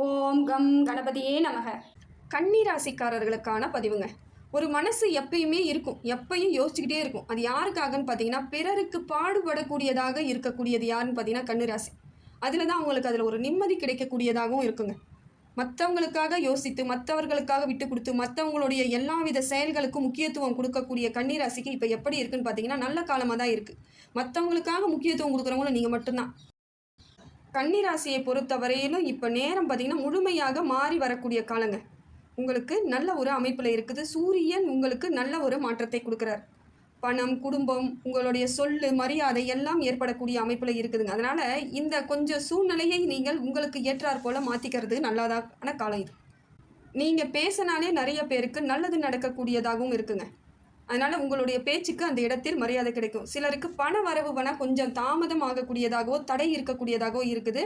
ஓம் come கணபதியே நமக. கன்னிராசிக்காரர்களுக்கான பதிவுங்க. ஒரு மனசு எப்பயுமே இருக்கும். எப்பயும் யோசிச்சுக்கிட்டே இருக்கும். அது யாருக்காகன்னு பார்த்தீங்கன்னா பிறருக்கு பாடுபடக்கூடியதாக இருக்கக்கூடியது யாருன்னு பார்த்தீங்கன்னா கன்னிராசி. அதில் தான் அவங்களுக்கு அதில் ஒரு நிம்மதி கிடைக்கக்கூடியதாகவும் இருக்குங்க. மற்றவங்களுக்காக யோசித்து மற்றவர்களுக்காக விட்டு கொடுத்து மற்றவங்களுடைய எல்லாவித செயல்களுக்கும் முக்கியத்துவம் கொடுக்கக்கூடிய கன்னிராசிக்கு இப்போ எப்படி இருக்குன்னு பார்த்தீங்கன்னா நல்ல காலமாக தான் இருக்குது மற்றவங்களுக்காக முக்கியத்துவம் கொடுக்குறவங்களும் நீங்கள் மட்டும்தான். கன்னிராசியை பொறுத்தவரையிலும் இப்போ நேரம் பார்த்தீங்கன்னா முழுமையாக மாறி வரக்கூடிய காலங்க. உங்களுக்கு நல்ல ஒரு அமைப்பில் இருக்குது. சூரியன் உங்களுக்கு நல்ல ஒரு மாற்றத்தை கொடுக்குறார். பணம் குடும்பம் உங்களுடைய சொல்லு மரியாதை எல்லாம் ஏற்படக்கூடிய அமைப்பில் இருக்குதுங்க. அதனால் இந்த கொஞ்சம் சூழ்நிலையை நீங்கள் உங்களுக்கு ஏற்றாற் போல் மாற்றிக்கிறது நல்லதான காலம் இது. நீங்கள் பேசினாலே நிறைய பேருக்கு நல்லது நடக்கக்கூடியதாகவும் இருக்குங்க. அதனால் உங்களுடைய பேச்சுக்கு அந்த இடத்தில் மரியாதை கிடைக்கும். சிலருக்கு பண வரவு வேணால் கொஞ்சம் தாமதம் ஆகக்கூடியதாகவோ தடை இருக்கக்கூடியதாகவோ இருக்குது.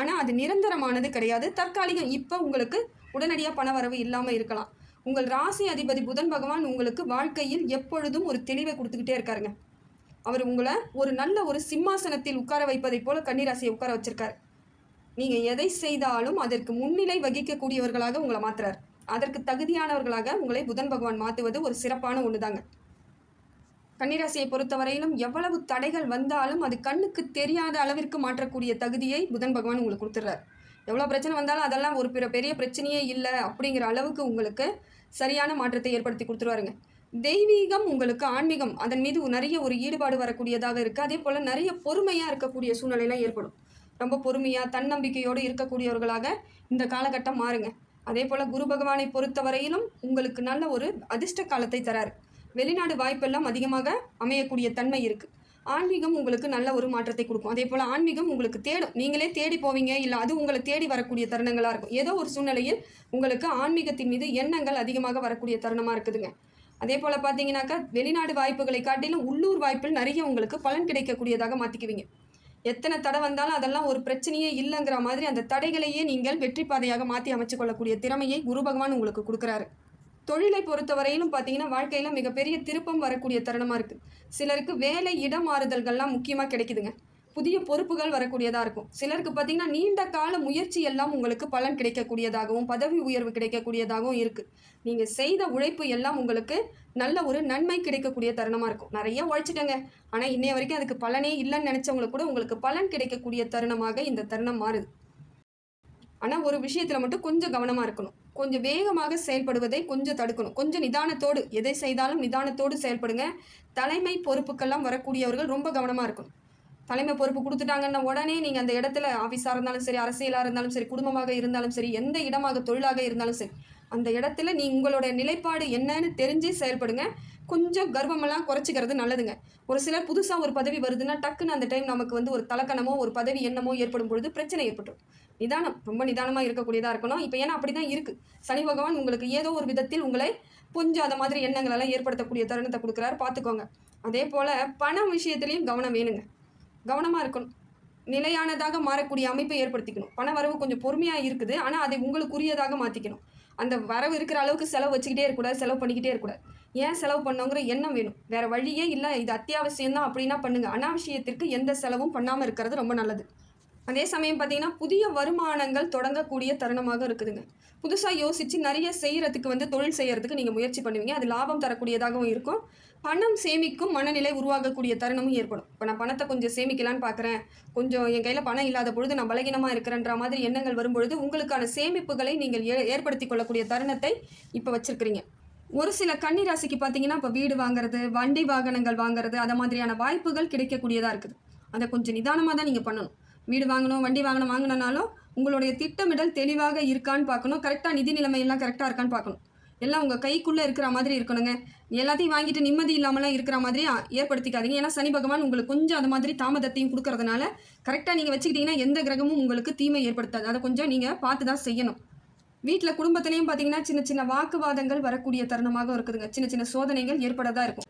ஆனால் அது நிரந்தரமானது கிடையாது. தற்காலிகம் இப்போ உங்களுக்கு உடனடியாக பண வரவு இல்லாமல் இருக்கலாம். உங்கள் ராசி அதிபதி புதன் பகவான் உங்களுக்கு வாழ்க்கையில் எப்பொழுதும் ஒரு தெளிவை கொடுத்துக்கிட்டே இருக்காருங்க. அவர் உங்களை ஒரு நல்ல ஒரு சிம்மாசனத்தில் உட்கார வைப்பதைப் போல கன்னிராசியை உட்கார வச்சிருக்கார். நீங்கள் எதை செய்தாலும் அதற்கு முன்னிலை வகிக்கக்கூடியவர்களாக உங்களை மாத்துறார். அதற்கு தகுதியானவர்களாக உங்களை புதன் பகவான் மாற்றுவது ஒரு சிறப்பான ஒன்று தாங்க கன்னிராசியை பொறுத்தவரையிலும் எவ்வளவு தடைகள் வந்தாலும் அது கண்ணுக்கு தெரியாத அளவிற்கு மாற்றக்கூடிய தகுதியை புதன் பகவான் உங்களுக்கு கொடுத்துட்றாரு எவ்வளோ பிரச்சனை வந்தாலும் அதெல்லாம் ஒரு பிற பெரிய பிரச்சனையே இல்லை அப்படிங்கிற அளவுக்கு உங்களுக்கு சரியான மாற்றத்தை ஏற்படுத்தி கொடுத்துருவாருங்க. தெய்வீகம் உங்களுக்கு ஆன்மீகம் அதன் மீது நிறைய ஒரு ஈடுபாடு வரக்கூடியதாக இருக்குது அதே போல் நிறைய பொறுமையாக இருக்கக்கூடிய சூழ்நிலைலாம் ஏற்படும். ரொம்ப பொறுமையாக தன்னம்பிக்கையோடு இருக்கக்கூடியவர்களாக இந்த காலகட்டம் மாறுங்க. அதே போல் குரு பகவானை பொறுத்தவரையிலும் உங்களுக்கு நல்ல ஒரு அதிர்ஷ்ட காலத்தை தராரு. வெளிநாடு வாய்ப்பெல்லாம் அதிகமாக அமையக்கூடிய தன்மை இருக்குது ஆன்மீகம் உங்களுக்கு நல்ல ஒரு மாற்றத்தை கொடுக்கும். அதே போல் ஆன்மீகம் உங்களுக்கு தேடும். நீங்களே தேடி போவீங்க இல்லை அது உங்களை தேடி வரக்கூடிய தருணங்களாக இருக்கும். ஏதோ ஒரு சூழ்நிலையில் உங்களுக்கு ஆன்மீகத்தின் மீது எண்ணங்கள் அதிகமாக வரக்கூடிய தருணமாக இருக்குதுங்க. அதே போல் பார்த்தீங்கன்னாக்கா வெளிநாடு வாய்ப்புகளை காட்டிலும் உள்ளூர் வாய்ப்பில் நிறைய உங்களுக்கு பலன் கிடைக்கக்கூடியதாக மாற்றிக்குவீங்க எத்தனை தடை வந்தாலும் அதெல்லாம் ஒரு பிரச்சனையே இல்லைங்கிற மாதிரி அந்த தடைகளையே நீங்கள் வெற்றி பாதையாக மாற்றி அமைச்சுக்கொள்ளக்கூடிய திறமையை குரு பகவான் உங்களுக்கு கொடுக்குறாரு. தொழிலை பொறுத்தவரையிலும் பார்த்தீங்கன்னா வாழ்க்கையில் மிகப்பெரிய திருப்பம் வரக்கூடிய தருணமாக இருக்குது சிலருக்கு வேலை இடம் மாறுதல்கள்லாம் முக்கியமாக கிடைக்குதுங்க. புதிய பொறுப்புகள் வரக்கூடியதாக இருக்கும். சிலருக்கு பார்த்தீங்கன்னா நீண்ட கால முயற்சி எல்லாம் உங்களுக்கு பலன் கிடைக்கக்கூடியதாகவும் பதவி உயர்வு கிடைக்கக்கூடியதாகவும் இருக்குது நீங்கள் செய்த உழைப்பு எல்லாம் உங்களுக்கு நல்ல ஒரு நன்மை கிடைக்கக்கூடிய தருணமாக இருக்கும். நிறைய உழைச்சிட்டங்க. ஆனால் இன்னைய வரைக்கும் அதுக்கு பலனே இல்லைன்னு நினச்சவங்களுக்கு கூட உங்களுக்கு பலன் கிடைக்கக்கூடிய தருணமாக இந்த தருணம் மாறுது. ஆனால் ஒரு விஷயத்தில் மட்டும் கொஞ்சம் கவனமாக இருக்கணும். கொஞ்சம் வேகமாக செயல்படுவதை கொஞ்சம் தடுக்கணும். கொஞ்சம் நிதானத்தோடு எதை செய்தாலும் நிதானத்தோடு செயல்படுங்க. தலைமை பொறுப்புக்கெல்லாம் வரக்கூடியவர்கள் ரொம்ப கவனமாக இருக்கணும். தலைமை பொறுப்பு கொடுத்துட்டாங்கன்னா உடனே நீங்கள் அந்த இடத்துல ஆஃபீஸாக இருந்தாலும் சரி அரசியலாக இருந்தாலும் சரி குடும்பமாக இருந்தாலும் சரி எந்த இடமாக தொழிலாக இருந்தாலும் சரி அந்த இடத்துல நீ உங்களோட நிலைப்பாடு என்னன்னு தெரிஞ்சு செயல்படுங்க. கொஞ்சம் கர்வமெல்லாம் குறைச்சிக்கிறது நல்லதுங்க. ஒரு சிலர் புதுசாக ஒரு பதவி வருதுன்னா டக்குன்னு அந்த டைம் நமக்கு வந்து ஒரு தலக்கணமோ ஒரு பதவி எண்ணமோ ஏற்படும் பொழுது பிரச்சனை ஏற்பட்டுரும். நிதானம் ரொம்ப நிதானமாக இருக்கக்கூடியதாக இருக்கணும். இப்போ ஏன்னா அப்படி தான் இருக்குது சனி பகவான் உங்களுக்கு ஏதோ ஒரு விதத்தில் உங்களை கொஞ்சம் அந்த மாதிரி எண்ணங்களெல்லாம் ஏற்படுத்தக்கூடிய தருணத்தை கொடுக்குறாரு. பார்த்துக்கோங்க. அதே போல் பணம் விஷயத்துலையும் கவனம் வேணுங்க. கவனமாக இருக்கணும். நிலையானதாக மாறக்கூடிய அமைப்பை ஏற்படுத்திக்கணும். பண வரவு கொஞ்சம் பொறுமையாக இருக்குது. ஆனால் அதை உங்களுக்குரியதாக மாற்றிக்கணும் அந்த வரவு இருக்கிற அளவுக்கு செலவு வச்சுக்கிட்டே இருக்கக்கூடாது செலவு பண்ணிக்கிட்டே இருக்கக்கூடாது. ஏன் செலவு பண்ணோங்கிற எண்ணம் வேணும். வேறு வழியே இல்லை. இது அத்தியாவசியம் தான் அப்படின்னா பண்ணுங்கள் அனாவசியத்திற்கு எந்த செலவும் பண்ணாமல் இருக்கிறது ரொம்ப நல்லது. அதே சமயம் பார்த்தீங்கன்னா புதிய வருமானங்கள் தொடங்கக்கூடிய தருணமாக இருக்குதுங்க. புதுசாக யோசித்து நிறைய செய்கிறதுக்கு வந்து தொழில் செய்கிறதுக்கு நீங்கள் முயற்சி பண்ணுவீங்க. அது லாபம் தரக்கூடியதாகவும் இருக்கும். பணம் சேமிக்கும் மனநிலை உருவாகக்கூடிய தருணமும் ஏற்படும். இப்போ நான் பணத்தை கொஞ்சம் சேமிக்கலான்னு பார்க்குறேன் கொஞ்சம் என் கையில் பணம் இல்லாத பொழுது நான் பலகீனமாக இருக்கிறன்ற மாதிரி எண்ணங்கள் வரும்பொழுது உங்களுக்கான சேமிப்புகளை நீங்கள் ஏ ஏற்படுத்தி கொள்ளக்கூடிய தருணத்தை இப்போ வச்சுருக்கிறீங்க. ஒரு சில கன்னிராசிக்கு பார்த்தீங்கன்னா இப்போ வீடு வாங்குறது வண்டி வாகனங்கள் வாங்குறது அந்த மாதிரியான வாய்ப்புகள் கிடைக்கக்கூடியதாக இருக்குது. அதை கொஞ்சம் நிதானமாக தான் நீங்கள் பண்ணணும். வீடு வாங்கணும் வண்டி வாங்கணும் வாங்கினாலும் உங்களுடைய திட்டமிடல் தெளிவாக இருக்கான்னு பார்க்கணும் கரெக்டாக நிதி நிலைமையெல்லாம் கரெக்டாக இருக்கான்னு பார்க்கணும் எல்லாம் உங்கள் கைக்குள்ளே இருக்கிற மாதிரி இருக்கணுங்க. எல்லாத்தையும் வாங்கிட்டு நிம்மதி இல்லாமலாம் இருக்கிற மாதிரி ஏற்படுத்திக்காதீங்க. ஏன்னா சனி பகவான் உங்களுக்கு கொஞ்சம் அந்த மாதிரி தாமதத்தையும் கொடுக்கறதுனால கரெக்டாக நீங்கள் வச்சுக்கிட்டிங்கன்னா எந்த கிரகமும் உங்களுக்கு தீமை ஏற்படுத்தாது. அதை கொஞ்சம் நீங்கள் பார்த்து தான் செய்யணும். வீட்டில் குடும்பத்திலையும் பார்த்தீங்கன்னா சின்ன சின்ன வாக்குவாதங்கள் வரக்கூடிய தருணமாக இருக்குதுங்க. சின்ன சின்ன சோதனைகள் ஏற்படதா இருக்கும்.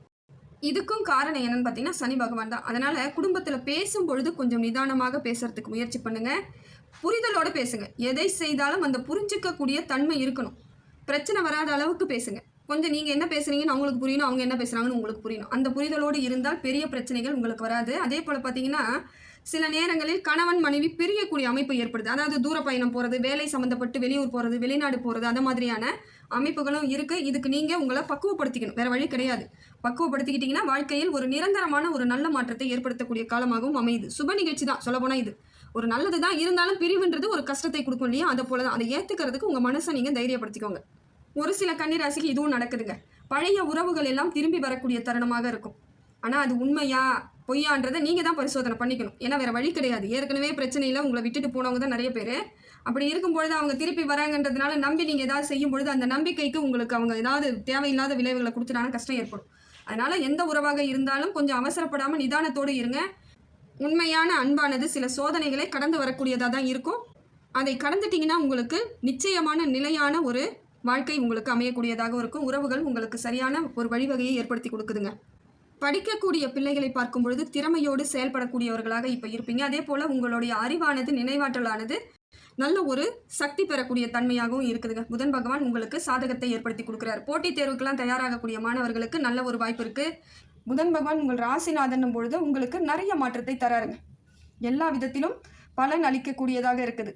இதுக்கும் காரணம் என்னன்னு பார்த்தீங்கன்னா சனி பகவான் தான். அதனால் குடும்பத்தில் பேசும் பொழுது கொஞ்சம் நிதானமாக பேசுறதுக்கு முயற்சி பண்ணுங்கள் புரிதலோடு பேசுங்க. எதை செய்தாலும் அந்த புரிஞ்சுக்கக்கூடிய தன்மை இருக்கணும். பிரச்சனை வராத அளவுக்கு பேசுங்க. கொஞ்சம் நீங்கள் என்ன பேசுகிறீங்கன்னு அவங்களுக்கு புரியணும் அவங்க என்ன பேசுகிறாங்கன்னு உங்களுக்கு புரியணும். அந்த புரிதலோடு இருந்தால் பெரிய பிரச்சனைகள் உங்களுக்கு வராது. அதே போல் பார்த்தீங்கன்னா சில நேரங்களில் கணவன் மனைவி பிரியக்கூடிய அமைப்பு ஏற்படுது. அதாவது தூர பயணம் போகிறது வேலை சம்மந்தப்பட்டு வெளியூர் போகிறது வெளிநாடு போகிறது அந்த மாதிரியான அமைப்புகளும் இருக்குது இதுக்கு நீங்கள் உங்களை பக்குவப்படுத்திக்கணும். வேறு வழி கிடையாது. பக்குவப்படுத்திக்கிட்டிங்கன்னா வாழ்க்கையில் ஒரு நிரந்தரமான ஒரு நல்ல மாற்றத்தை ஏற்படுத்தக்கூடிய காலமாகவும் அமையுது. சுப நிகழ்ச்சி தான். சொல்லப்போனால் இது. ஒரு நல்லது தான் இருந்தாலும் பிரிவுன்றது ஒரு கஷ்டத்தை கொடுக்கும் இல்லையா? அதை போல தான் அதை ஏற்றுக்கிறதுக்கு உங்கள் மனசை நீங்கள் தைரியப்படுத்திக்கோங்க. ஒரு சில கன்னிராசிக்கு இதுவும் நடக்குதுங்க. பழைய உறவுகள் எல்லாம் திரும்பி வரக்கூடிய தருணமாக இருக்கும். ஆனால் அது உண்மையா பொய்யான்றதை நீங்கள் தான் பரிசோதனை பண்ணிக்கணும். ஏன்னா வேறு வழி கிடையாது. ஏற்கனவே பிரச்சனையில் உங்களை விட்டுட்டு போனவங்க தான் நிறைய பேர். அப்படி இருக்கும் பொழுது அவங்க திருப்பி வராங்கன்றதுனால நம்பி நீங்கள் ஏதாவது செய்யும் பொழுது அந்த நம்பிக்கைக்கு உங்களுக்கு அவங்க ஏதாவது தேவையில்லாத விளைவுகளை கொடுத்துட்டாலும் கஷ்டம் ஏற்படும். அதனால் எந்த உறவாக இருந்தாலும் கொஞ்சம் அவசரப்படாமல் நிதானத்தோடு இருங்க. உண்மையான அன்பானது சில சோதனைகளை கடந்து வரக்கூடியதாக தான் இருக்கும். அதை கடந்துட்டிங்கன்னா உங்களுக்கு நிச்சயமான நிலையான ஒரு வாழ்க்கை உங்களுக்கு அமையக்கூடியதாக இருக்கும். உறவுகள் உங்களுக்கு சரியான ஒரு வழிவகையை ஏற்படுத்தி கொடுக்குதுங்க. படிக்கக்கூடிய பிள்ளைகளை பார்க்கும் பொழுது திறமையோடு செயல்படக்கூடியவர்களாக இப்போ இருப்பீங்க. அதே போல் உங்களுடைய அறிவானது நினைவாற்றலானது நல்ல ஒரு சக்தி பெறக்கூடிய தன்மையாகவும் இருக்குதுங்க. புதன் பகவான் உங்களுக்கு சாதகத்தை ஏற்படுத்தி கொடுக்குறாரு. போட்டித் தேர்வுக்கெல்லாம் தயாராகக்கூடிய மாணவர்களுக்கு நல்ல ஒரு வாய்ப்பு இருக்குது புதன் பகவான் உங்கள் ராசிநாதனும் பொழுது உங்களுக்கு நிறைய மாற்றத்தை தராருங்க. எல்லா விதத்திலும் பலன் அளிக்கக்கூடியதாக இருக்குது.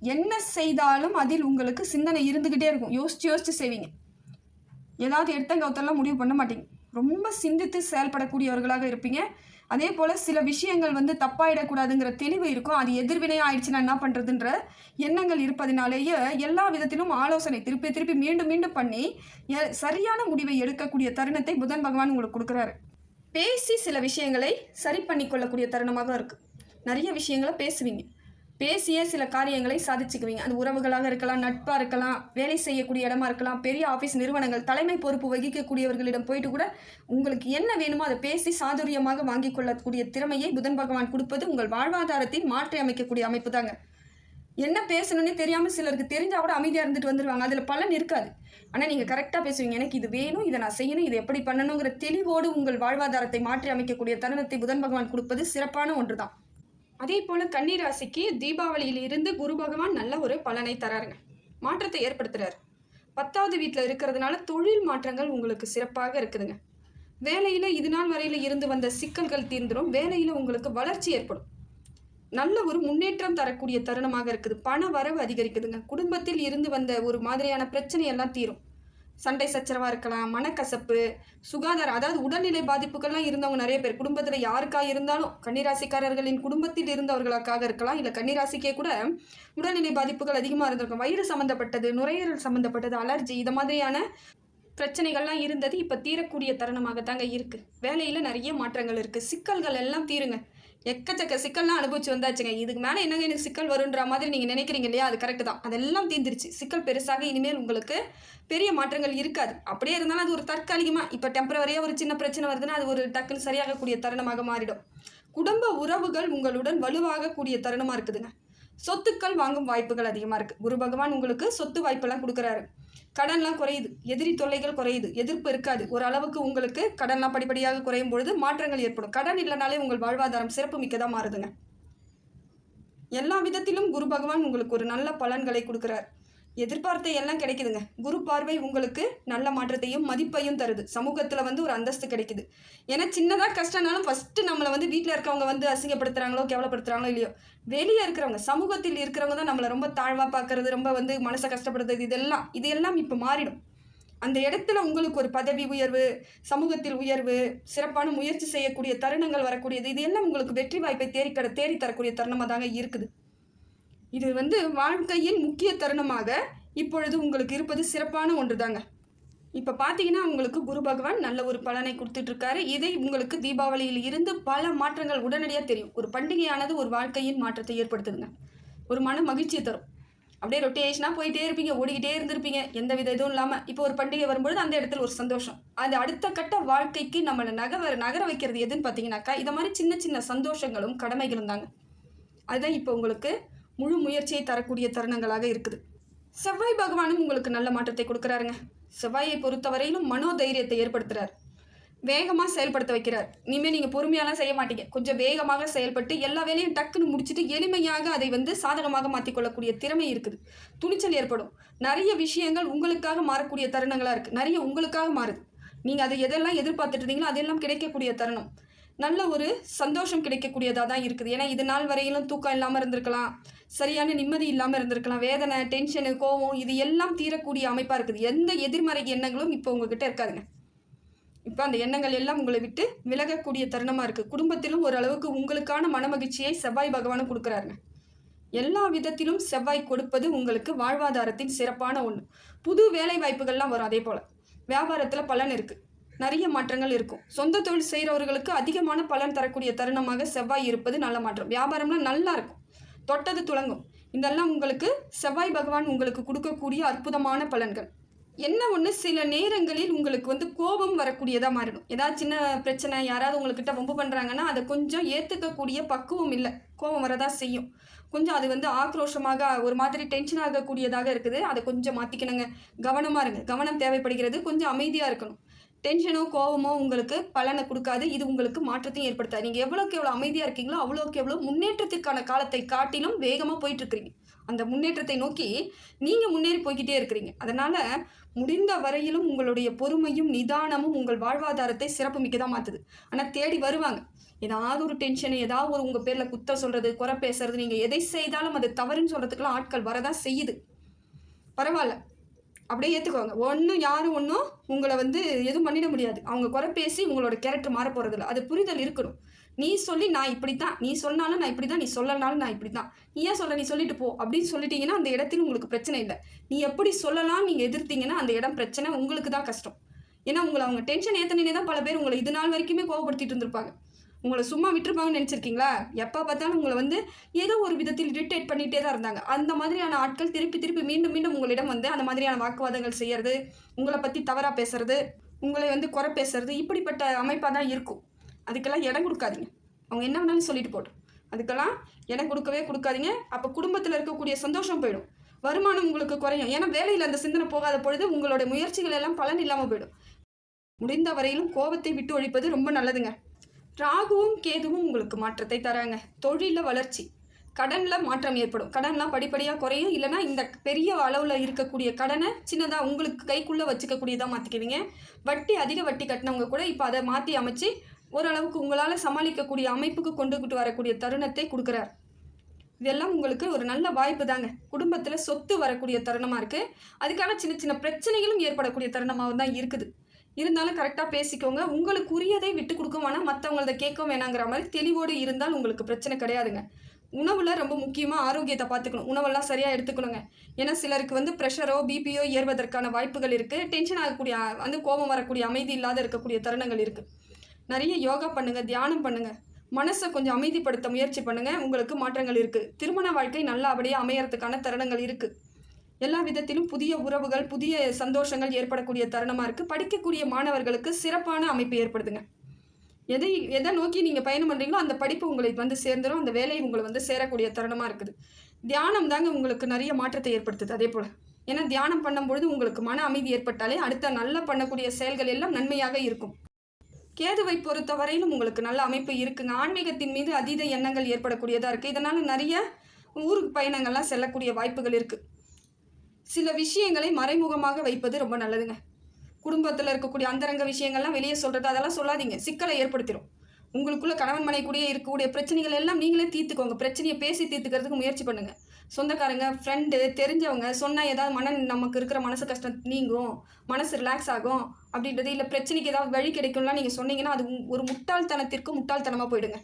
என்ன செய்தாலும் அதில் உங்களுக்கு சிந்தனை இருந்துக்கிட்டே இருக்கும். யோசிச்சு யோசிச்சு செய்வீங்க. ஏதாவது எடுத்தங்கவுத்தெல்லாம் முடிவு பண்ண மாட்டீங்க. ரொம்ப சிந்தித்து செயல்படக்கூடியவர்களாக இருப்பீங்க. அதே போல் சில விஷயங்கள் வந்து தப்பாயிடக்கூடாதுங்கிற தெளிவு இருக்கும். அது எதிர்வினை ஆயிடுச்சுன்னா என்ன பண்ணுறதுன்ற எண்ணங்கள் இருப்பதினாலேயே எல்லா விதத்திலும் ஆலோசனை திருப்பி திருப்பி மீண்டும் மீண்டும் பண்ணி எ- சரியான முடிவை எடுக்கக்கூடிய தருணத்தை புதன் பகவான் உங்களுக்கு கொடுக்குறாரு. பேசி சில விஷயங்களை சரி பண்ணி கொள்ளக்கூடிய தருணமாக இருக்குது நிறைய விஷயங்களை பேசுவீங்க. பேசிய சில காரியங்களை சாதிச்சுக்குவீங்க. அது உறவுகளாக இருக்கலாம் நட்பாக இருக்கலாம் வேலை செய்யக்கூடிய இடமா இருக்கலாம் பெரிய ஆஃபீஸ் நிறுவனங்கள் தலைமை பொறுப்பு வகிக்கக்கூடியவர்களிடம் போயிட்டு கூட உங்களுக்கு என்ன வேணுமோ அதை பேசி சாதுரியமாக வாங்கிக் கொள்ளக்கூடிய திறமையை புதன் பகவான் கொடுப்பது உங்கள் வாழ்வாதாரத்தை மாற்றி அமைக்கக்கூடிய அமைப்பு தாங்க. என்ன பேசணும்னே தெரியாமல் சிலருக்கு தெரிஞ்சால் கூட அமைதியாக இருந்துட்டு வந்துடுவாங்க அதில் பலன் இருக்காது. ஆனால் நீங்கள் கரெக்டாக பேசுவீங்க. எனக்கு இது வேணும் இதை நான் செய்யணும் இதை எப்படி பண்ணணுங்கிற தெளிவோடு உங்கள் வாழ்வாதாரத்தை மாற்றி அமைக்கக்கூடிய தருணத்தை புதன் பகவான் கொடுப்பது சிறப்பான ஒன்று தான் அதே போல் கன்னிராசிக்கு தீபாவளியிலிருந்து குரு பகவான் நல்ல ஒரு பலனை தராருங்க. மாற்றத்தை ஏற்படுத்துறாரு. பத்தாவது வீட்டில் இருக்கிறதுனால தொழில் மாற்றங்கள் உங்களுக்கு சிறப்பாக இருக்குதுங்க. வேலையில் இது நாள் வரையில் இருந்து வந்த சிக்கல்கள் தீர்ந்துடும் வேலையில் உங்களுக்கு வளர்ச்சி ஏற்படும். நல்ல ஒரு முன்னேற்றம் தரக்கூடிய தருணமாக இருக்குது. பண வரவு அதிகரிக்குதுங்க. குடும்பத்தில் இருந்து வந்த ஒரு மாதிரியான பிரச்சனை எல்லாம் தீரும். சண்டை சச்சரவாக இருக்கலாம் மனக்கசப்பு சுகாதாரம் அதாவது உடல்நிலை பாதிப்புகள்லாம் இருந்தவங்க நிறைய பேர். குடும்பத்தில் யாருக்காக இருந்தாலும் கன்னிராசிக்காரர்களின் குடும்பத்தில் இருந்தவர்களுக்காக இருக்கலாம். இல்லை கன்னிராசிக்கே கூட உடல்நிலை பாதிப்புகள் அதிகமாக இருந்திருக்கும். வயிறு சம்மந்தப்பட்டது நுரையீரல் சம்மந்தப்பட்டது அலர்ஜி இது மாதிரியான பிரச்சனைகள்லாம் இருந்தது. இப்போ தீரக்கூடிய தருணமாக தாங்க இருக்குது வேலையில் நிறைய மாற்றங்கள் இருக்குது சிக்கல்கள் எல்லாம் தீருங்க. எக்கச்சக்க சிக்கல்லாம் அனுபவிச்சு வந்தாச்சுங்க. இதுக்கு மேலே என்னங்க எனக்கு சிக்கல் வருன்ற மாதிரி நீங்கள் நினைக்கிறீங்க இல்லையா? அது கரெக்டு தான். அதெல்லாம் தீர்ந்துருச்சு. சிக்கல் பெருசாக இனிமேல் உங்களுக்கு பெரிய மாற்றங்கள் இருக்காது. அப்படியே இருந்தாலும் அது ஒரு தற்காலிகமாக இப்போ டெம்பரவரியாக ஒரு சின்ன பிரச்சனை வருதுன்னா அது ஒரு டக்குன்னு சரியாகக்கூடிய தருணமாக மாறிடும். குடும்ப உறவுகள் உங்களுடன் வலுவாகக்கூடிய தருணமாக இருக்குதுங்க. சொத்துக்கள் வாங்கும் வாய்ப்புகள் அதிகமாக இருக்குது குரு பகவான் உங்களுக்கு சொத்து வாய்ப்பெல்லாம் கொடுக்குறாரு. கடன்லாம் குறையுது. எதிரி தொல்லைகள் குறையுது. எதிர்ப்பு இருக்காது. ஒரு அளவுக்கு உங்களுக்கு கடன்லாம் படிப்படியாக குறையும் பொழுது மாற்றங்கள் ஏற்படும். கடன் இல்லைனாலே உங்கள் வாழ்வாதாரம் சிறப்பு மிக்கதாக மாறுதுங்க. எல்லா விதத்திலும் குரு பகவான் உங்களுக்கு ஒரு நல்ல பலன்களை கொடுக்குறார். எதிர்பார்த்த எல்லாம் கிடைக்குதுங்க. குரு பார்வை உங்களுக்கு நல்ல மாற்றத்தையும் மதிப்பையும் தருது. சமூகத்தில் வந்து ஒரு அந்தஸ்து கிடைக்குது. ஏன்னா சின்னதாக கஷ்டம்னாலும் ஃபஸ்ட்டு நம்மளை வந்து வீட்டில் இருக்கவங்க வந்து அசிங்கப்படுத்துகிறாங்களோ கேவலப்படுத்துகிறாங்களோ இல்லையோ வெளியே இருக்கிறவங்க சமூகத்தில் இருக்கிறவங்க தான் நம்மளை ரொம்ப தாழ்வாக பார்க்கறது ரொம்ப வந்து மனசை கஷ்டப்படுத்துறது இதெல்லாம் இது எல்லாம் இப்போ மாறிடும். அந்த இடத்துல உங்களுக்கு ஒரு பதவி உயர்வு சமூகத்தில் உயர்வு சிறப்பான முயற்சி செய்யக்கூடிய தருணங்கள் வரக்கூடியது இது எல்லாம் உங்களுக்கு வெற்றி வாய்ப்பை தேடிக்கட தேடி தரக்கூடிய தருணமாக தாங்க இருக்குது. இது வந்து வாழ்க்கையின் முக்கிய தருணமாக இப்பொழுது உங்களுக்கு இருப்பது சிறப்பான ஒன்று தாங்க இப்போ பார்த்தீங்கன்னா உங்களுக்கு குரு பகவான் நல்ல ஒரு பலனை கொடுத்துட்ருக்காரு. இதை உங்களுக்கு தீபாவளியில் இருந்து பல மாற்றங்கள் உடனடியாக தெரியும். ஒரு பண்டிகையானது ஒரு வாழ்க்கையின் மாற்றத்தை ஏற்படுத்துதுங்க. ஒரு மன மகிழ்ச்சியை தரும். அப்படியே ரொட்டேஷனாக போயிட்டே இருப்பீங்க ஓடிக்கிட்டே இருந்திருப்பீங்க. எந்த வித இதுவும் இல்லாமல் இப்போ ஒரு பண்டிகை வரும்பொழுது அந்த இடத்துல ஒரு சந்தோஷம். அது அடுத்த கட்ட வாழ்க்கைக்கு நம்மளை நகர நகர வைக்கிறது எதுன்னு பார்த்தீங்கன்னாக்கா இதை மாதிரி சின்ன சின்ன சந்தோஷங்களும் கடமைகளும் தாங்க. அதுதான் இப்போ உங்களுக்கு முழு முயற்சியை தரக்கூடிய தருணங்களாக இருக்குது. செவ்வாய் பகவானும் உங்களுக்கு நல்ல மாற்றத்தை கொடுக்குறாருங்க. செவ்வாயை பொறுத்தவரையிலும் மனோதைரியத்தை ஏற்படுத்துறார். வேகமாக செயல்படுத்த வைக்கிறார். இனிமேல் நீங்கள் பொறுமையாலாம் செய்ய மாட்டீங்க. கொஞ்சம் வேகமாக செயல்பட்டு எல்லா வேலையும் டக்குன்னு முடிச்சுட்டு எளிமையாக அதை வந்து சாதகமாக மாற்றிக்கொள்ளக்கூடிய திறமை இருக்குது. துணிச்சல் ஏற்படும். நிறைய விஷயங்கள் உங்களுக்காக மாறக்கூடிய தருணங்களாக இருக்குது நிறைய உங்களுக்காக மாறுது. நீங்கள் அதை எதெல்லாம் எதிர்பார்த்துட்டு இருந்தீங்களோ அதெல்லாம் கிடைக்கக்கூடிய தருணம். நல்ல ஒரு சந்தோஷம் கிடைக்கக்கூடியதாக தான் இருக்குது. ஏன்னா இது நாள் வரையிலும் தூக்கம் இல்லாமல் இருந்திருக்கலாம். சரியான நிம்மதி இல்லாமல் இருந்திருக்கலாம். வேதனை டென்ஷனு கோவம் இது எல்லாம் தீரக்கூடிய அமைப்பாக இருக்குது. எந்த எதிர்மறை எண்ணங்களும் இப்போ உங்ககிட்ட இருக்காதுங்க. இப்போ அந்த எண்ணங்கள் எல்லாம் உங்களை விட்டு விலகக்கூடிய தருணமாக இருக்குது குடும்பத்திலும் ஓரளவுக்கு உங்களுக்கான மனமகிழ்ச்சியை செவ்வாய் பகவானும் கொடுக்குறாருங்க. எல்லா விதத்திலும் செவ்வாய் கொடுப்பது உங்களுக்கு வாழ்வாதாரத்தின் சிறப்பான ஒன்று புது வேலை வாய்ப்புகள்லாம் வரும் அதே போல். வியாபாரத்தில் பலன் இருக்குது நிறைய மாற்றங்கள் இருக்கும். சொந்த தொழில் செய்கிறவர்களுக்கு அதிகமான பலன் தரக்கூடிய தருணமாக செவ்வாய் இருப்பது நல்ல மாற்றம். வியாபாரம்லாம் நல்லா இருக்கும். தொட்டது துளங்கும். இதெல்லாம் உங்களுக்கு செவ்வாய் பகவான் உங்களுக்கு கொடுக்கக்கூடிய அற்புதமான பலன்கள். என்ன ஒன்று சில நேரங்களில் உங்களுக்கு வந்து கோபம் வரக்கூடியதாக மாறிடும். ஏதாவது சின்ன பிரச்சனை யாராவது உங்கள்கிட்ட வம்பு பண்ணுறாங்கன்னா அதை கொஞ்சம் ஏற்றுக்கக்கூடிய பக்குவம் இல்லை. கோபம் வரதா செய்யும். கொஞ்சம் அது வந்து ஆக்ரோஷமாக ஒரு மாதிரி டென்ஷன் ஆகக்கூடியதாக இருக்குது. அதை கொஞ்சம் மாற்றிக்கணுங்க கவனமாக இருங்க. கவனம் தேவைப்படுகிறது. கொஞ்சம் அமைதியாக இருக்கணும். டென்ஷனோ கோவமோ உங்களுக்கு பலனை கொடுக்காது. இது உங்களுக்கு மாற்றத்தையும் ஏற்படுத்தாது. நீங்கள் எவ்வளோக்கு எவ்வளோ அமைதியாக இருக்கீங்களோ அவ்வளோக்கு எவ்வளோ முன்னேற்றத்திற்கான காலத்தை காட்டிலும் வேகமாக போயிட்டுருக்கிறீங்க அந்த முன்னேற்றத்தை நோக்கி நீங்கள் முன்னேறி போய்கிட்டே இருக்கிறீங்க. அதனால் முடிந்த வரையிலும் உங்களுடைய பொறுமையும் நிதானமும் உங்கள் வாழ்வாதாரத்தை சிறப்பு மிக்கதாக மாற்றுது ஆனால் தேடி வருவாங்க. ஏதாவது ஒரு டென்ஷன் ஏதாவது ஒரு உங்கள் பேரில் குத்த சொல்கிறது குறை பேசுறது நீங்கள் எதை செய்தாலும் அது தவறுன்னு சொல்கிறதுக்கெல்லாம் ஆட்கள் வரதான் செய்யுது. பரவாயில்ல. அப்படியே ஏற்றுக்கோங்க ஒன்றும் யாரும் ஒன்றும் உங்களை வந்து எதுவும் பண்ணிட முடியாது. அவங்க குறை பேசி உங்களோட கேரக்டர் மாற போகிறதில்ல அது புரிதல் இருக்கணும். நீ சொல்லி நான் இப்படி தான் நீ சொன்னாலும் நான் இப்படி தான் நீ சொல்லனாலும் நான் இப்படி தான் நீ ஏன் சொல்ல நீ சொல்லிட்டு போ அப்படின்னு சொல்லிட்டீங்கன்னா அந்த இடத்துல உங்களுக்கு பிரச்சனை இல்லை. நீ எப்படி சொல்லலாம் நீங்கள் எதிர்த்தீங்கன்னா அந்த இடம் பிரச்சனை உங்களுக்கு தான் கஷ்டம். ஏன்னா உங்களை அவங்க டென்ஷன் ஏற்றினே தான் பல பேர் உங்களை இது நாள் வரைக்குமே கோவப்படுத்திட்டு இருந்திருப்பாங்க. உங்களை சும்மா விட்டுருப்பாங்கன்னு நினச்சிருக்கீங்களா? எப்போ பார்த்தாலும் உங்களை வந்து ஏதோ ஒரு விதத்தில் இரிட்டேட் பண்ணிகிட்டே தான் இருந்தாங்க. அந்த மாதிரியான ஆட்கள் திருப்பி திருப்பி மீண்டும் மீண்டும் உங்களிடம் வந்து அந்த மாதிரியான வாக்குவாதங்கள் செய்கிறது உங்களை பற்றி தவறாக பேசுறது உங்களை வந்து குறை பேசுறது இப்படிப்பட்ட அமைப்பாக தான் இருக்கும். அதுக்கெல்லாம் இடம் கொடுக்காதீங்க. அவங்க என்ன வேணாலும் சொல்லிட்டு போட்டோம். அதுக்கெல்லாம் இடம் கொடுக்கவே கொடுக்காதீங்க. அப்போ குடும்பத்தில் இருக்கக்கூடிய சந்தோஷம் போயிடும். வருமானம் உங்களுக்கு குறையும். ஏன்னா வேலையில் அந்த சிந்தனை போகாத பொழுது உங்களுடைய முயற்சிகள் எல்லாம் பலன் இல்லாமல் போயிடும். முடிந்த வரையிலும் கோபத்தை விட்டு ஒழிப்பது ரொம்ப நல்லதுங்க. ராகுவும் கேதுவும் உங்களுக்கு மாற்றத்தை தராங்க. தொழிலில் வளர்ச்சி. கடனில் மாற்றம் ஏற்படும். கடன்லாம் படிப்படியாக குறையும். இல்லைனா இந்த பெரிய அளவில் இருக்கக்கூடிய கடனை சின்னதாக உங்களுக்கு கைக்குள்ளே வச்சுக்கக்கூடியதாக மாற்றிக்குவீங்க வட்டி அதிக வட்டி கட்டினவங்க கூட இப்போ அதை மாற்றி அமைச்சு ஓரளவுக்கு உங்களால் சமாளிக்கக்கூடிய அமைப்புக்கு கொண்டுகிட்டு வரக்கூடிய தருணத்தை கொடுக்குறார். இதெல்லாம் உங்களுக்கு ஒரு நல்ல வாய்ப்பு தாங்க. குடும்பத்தில் சொத்து வரக்கூடிய தருணமாக இருக்குது அதுக்கான சின்ன சின்ன பிரச்சனைகளும் ஏற்படக்கூடிய தருணமாகவும் தான் இருக்குது. இருந்தாலும் கரெக்டாக பேசிக்கோங்க. உங்களுக்கு உரியதை விட்டு கொடுக்க வேணாம். மற்றவங்களத கேட்க வேணாங்கிற மாதிரி தெளிவோடு இருந்தால் உங்களுக்கு பிரச்சனை கிடையாதுங்க. உணவில் ரொம்ப முக்கியமாக ஆரோக்கியத்தை பார்த்துக்கணும். உணவெல்லாம் சரியாக எடுத்துக்கணுங்க. ஏன்னா சிலருக்கு வந்து ப்ரெஷரோ பிபியோ ஏறுவதற்கான வாய்ப்புகள் இருக்குது டென்ஷன் ஆகக்கூடிய வந்து கோபம் வரக்கூடிய அமைதி இல்லாத இருக்கக்கூடிய தருணங்கள் இருக்குது நிறைய யோகா பண்ணுங்கள் தியானம் பண்ணுங்கள் மனசை கொஞ்சம் அமைதிப்படுத்த முயற்சி பண்ணுங்கள் உங்களுக்கு மாற்றங்கள் இருக்குது திருமண வாழ்க்கை நல்லபடியாக அமையறதுக்கான தருணங்கள் இருக்குது எல்லா விதத்திலும் புதிய உறவுகள் புதிய சந்தோஷங்கள் ஏற்படக்கூடிய தருணமாக இருக்குது படிக்கக்கூடிய மாணவர்களுக்கு சிறப்பான அமைப்பு ஏற்படுதுங்க. எதை எதை நோக்கி நீங்கள் பயணம் பண்ணுறீங்களோ அந்த படிப்பு உங்களை வந்து சேர்ந்துடும் அந்த வேலை உங்களை வந்து சேரக்கூடிய தருணமாக இருக்குது. தியானம் தாங்க உங்களுக்கு நிறைய மாற்றத்தை ஏற்படுத்துது அதே போல். ஏன்னா தியானம் பண்ணும்பொழுது உங்களுக்கு மன அமைதி ஏற்பட்டாலே அடுத்த நல்ல பண்ணக்கூடிய செயல்கள் எல்லாம் நன்மையாக இருக்கும். கேதுவை பொறுத்த வரையிலும் உங்களுக்கு நல்ல அமைப்பு இருக்குங்க. ஆன்மீகத்தின் மீது அதீத எண்ணங்கள் ஏற்படக்கூடியதாக இருக்குது இதனால் நிறைய ஊருக்கு பயணங்கள்லாம் செல்லக்கூடிய வாய்ப்புகள் இருக்குது சில விஷயங்களை மறைமுகமாக வைப்பது ரொம்ப நல்லதுங்க. குடும்பத்தில் இருக்கக்கூடிய அந்தரங்க விஷயங்கள்லாம் வெளியே சொல்கிறது அதெல்லாம் சொல்லாதீங்க. சிக்கலை ஏற்படுத்திடும் உங்களுக்குள்ள கணவன் மனைக்குடியே இருக்கக்கூடிய பிரச்சனைகள் எல்லாம் நீங்களே தீர்த்துக்கோங்க. பிரச்சனையை பேசி தீர்த்துக்கிறதுக்கு முயற்சி பண்ணுங்கள் சொந்தக்காரங்க ஃப்ரெண்டு தெரிஞ்சவங்க சொன்னால் ஏதாவது மன நமக்கு இருக்கிற மனசு கஷ்டம் நீங்கும் மனசு ரிலாக்ஸ் ஆகும் அப்படின்றது இல்லை பிரச்சனைக்கு ஏதாவது வழி கிடைக்கும்லாம் நீங்கள் சொன்னீங்கன்னா அது ஒரு முட்டாள்தனத்திற்கு முட்டாள்தனமாக போயிடுங்க.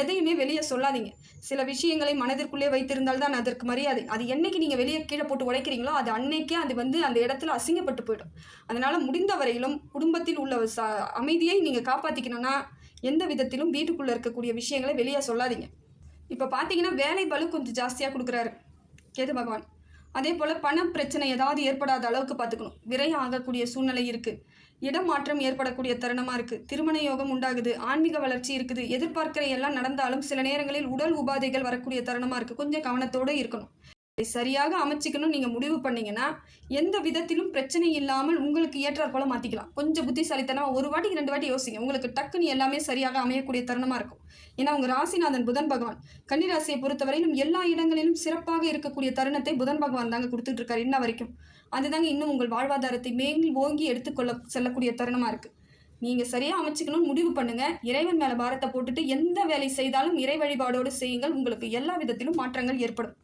எதையுமே வெளியே சொல்லாதீங்க. சில விஷயங்களை மனதிற்குள்ளே வைத்திருந்தால் தான் அதற்கு மரியாதை. அது என்னைக்கு நீங்கள் வெளியே கீழே போட்டு உடைக்கிறீங்களோ அது அன்னைக்கே அது வந்து அந்த இடத்துல அசிங்கப்பட்டு போயிடும். அதனால் முடிந்த வரையிலும் குடும்பத்தில் உள்ள ச அமைதியை நீங்கள் காப்பாற்றிக்கணும்னா எந்த விதத்திலும் வீட்டுக்குள்ளே இருக்கக்கூடிய விஷயங்களை வெளியே சொல்லாதீங்க. இப்போ பார்த்தீங்கன்னா வேலை பளு கொஞ்சம் ஜாஸ்தியாக கொடுக்குறாரு கேது பகவான். அதே போல் பண பிரச்சனை ஏதாவது ஏற்படாத அளவுக்கு பார்த்துக்கணும் விரயம் ஆகக்கூடிய சூழ்நிலை இருக்குது இடமாற்றம் ஏற்படக்கூடிய தருணமாக இருக்குது திருமண யோகம் உண்டாகுது. ஆன்மீக வளர்ச்சி இருக்குது. எதிர்பார்க்கிற எல்லாம் நடந்தாலும் சில நேரங்களில் உடல் உபாதைகள் வரக்கூடிய தருணமாக இருக்குது கொஞ்சம் கவனத்தோடு இருக்கணும். இதை சரியாக அமைச்சிக்கணும். நீங்கள் முடிவு பண்ணீங்கன்னா எந்த விதத்திலும் பிரச்சனை இல்லாமல் உங்களுக்கு ஏற்றாற் போல மாற்றிக்கலாம் கொஞ்சம் புத்திசாலித்தனம் ஒரு வாட்டிக்கு ரெண்டு வாட்டி யோசிங்க. உங்களுக்கு டக்குன்னு எல்லாமே சரியாக அமையக்கூடிய தருணமாக இருக்கும். ஏன்னா உங்கள் ராசிநாதன் புதன் பகவான். கன்னிராசியை பொறுத்தவரையிலும் எல்லா இடங்களிலும் சிறப்பாக இருக்கக்கூடிய தருணத்தை புதன் பகவான் தாங்க கொடுத்துட்டு இருக்காரு. இன்ன வரைக்கும். அதுதாங்க இன்னும் உங்கள் வாழ்வாதாரத்தை மேல் ஓங்கி எடுத்துக்கொள்ள செல்லக்கூடிய தருணமாக இருக்குது நீங்கள் சரியாக அமைச்சுக்கணும்னு முடிவு பண்ணுங்கள் இறைவன் மேலே பாரத்தை போட்டுட்டு எந்த வேலை செய்தாலும் இறை வழிபாடோடு செய்யுங்கள். உங்களுக்கு எல்லா விதத்திலும் மாற்றங்கள் ஏற்படும்.